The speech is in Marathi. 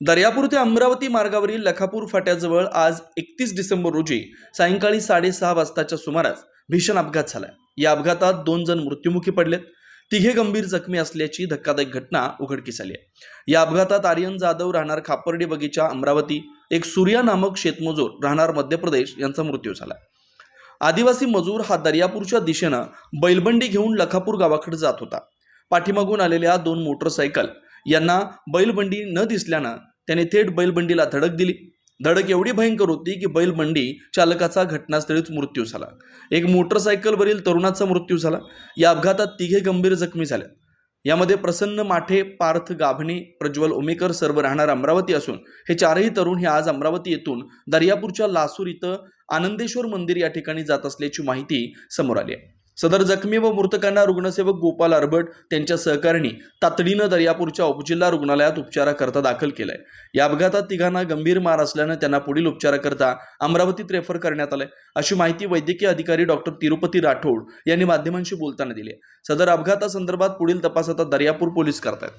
दर्यापूर ते अमरावती मार्गावरील लखापूर फाट्याजवळ आज एकतीस डिसेंबर रोजी सायंकाळी साडेसहा वाजताच्या सुमारास भीषण अपघात झाला या अपघातात दोन जण मृत्युमुखी पडलेत. तिघे गंभीर जखमी असल्याची धक्कादायक घटना उघडकीस आली आहे. या अपघातात आर्यन जाधव राहणार खापर्डी बगीचा अमरावती एक सूर्या नामक शेतमजूर राहणार मध्य प्रदेश यांचा मृत्यू झाला. आदिवासी मजूर हा दर्यापूरच्या दिशेनं बैलबंडी घेऊन लखापूर गावाकडे जात होता. पाठीमागून आलेल्या दोन मोटरसायकल यांना बैलबंडी न दिसल्यानं त्याने थेट बैलबंडीला धडक दिली. धडक एवढी भयंकर होती की बैलबंडी चालकाचा घटनास्थळीच मृत्यू झाला. एक मोटरसायकलवरील तरुणाचा मृत्यू झाला. या अपघातात तिघे गंभीर जखमी झाल्या यामध्ये प्रसन्न माठे पार्थ गाभणे प्रज्वल उमेकर सर्व राहणार अमरावती असून हे चारही तरुण हे आज अमरावती येथून दर्यापूरच्या लासूर इथं आनंदेश्वर मंदिर या ठिकाणी जात असल्याची माहिती समोर आली आहे. सदर जखमी व मृतकांना रुग्णसेवक गोपाल अरबट त्यांच्या सहकार्यांनी तातडीनं दर्यापूरच्या उपजिल्हा रुग्णालयात उपचाराकरता दाखल केलंय. या अपघातात तिघांना गंभीर मार असल्यानं त्यांना पुढील उपचाराकरता अमरावतीत रेफर करण्यात आलंय अशी माहिती वैद्यकीय अधिकारी डॉक्टर तिरुपती राठोड यांनी माध्यमांशी बोलताना दिली सदर अपघातासंदर्भात पुढील तपास आता दर्यापूर पोलीस करतायत.